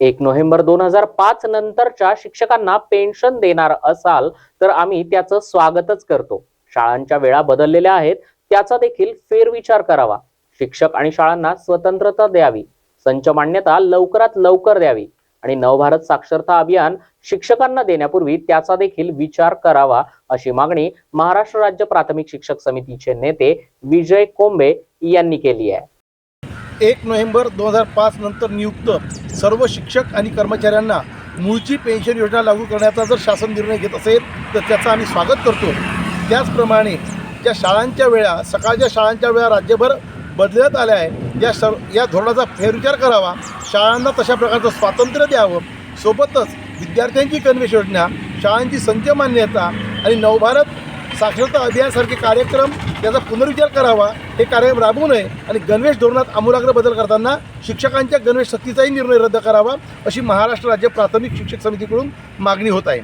एक नोव्हेंबर दोन हजार पाच नंतरच्या शिक्षकांना पेन्शन देणार असाल तर आम्ही त्याचं स्वागतच करतो. शाळांच्या वेळा बदललेल्या आहेत त्याचा देखील फेरविचार करावा. शिक्षक आणि शाळांना स्वतंत्रता द्यावी. संच मान्यता लवकरात लवकर द्यावी. आणि नवभारत साक्षरता अभियान शिक्षकांना देण्यापूर्वी त्याचा देखील विचार करावा अशी मागणी महाराष्ट्र राज्य प्राथमिक शिक्षक समितीचे नेते विजय कोंबे यांनी केली आहे. एक नोव्हेंबर दोन हजार पाच नंतर नियुक्त सर्व शिक्षक आणि कर्मचाऱ्यांना मूळची पेन्शन योजना लागू करण्याचा जर शासन निर्णय घेत असेल तर त्याचं आम्ही स्वागत करतो. त्याचप्रमाणे ज्या शाळांच्या वेळा सकाळच्या शाळांच्या वेळा राज्यभर बदलण्यात आल्या आहे या सर या धोरणाचा फेरविचार करावा शाळांना तशा प्रकारचं स्वातंत्र्य द्यावं सोबतच विद्यार्थ्यांची कन्वेश योजना शाळांची संच मान्यता आणि नवभारत साक्षरता अभियानसारखे कार्यक्रम त्याचा पुनर्विचार करावा हे कार्यक्रम राबवू नये आणि गणवेश धोरणात आमूलाग्र बदल करताना शिक्षकांच्या गणवेश सक्तीचाही निर्णय रद्द करावा अशी महाराष्ट्र राज्य प्राथमिक शिक्षक समितीकडून मागणी होत आहे.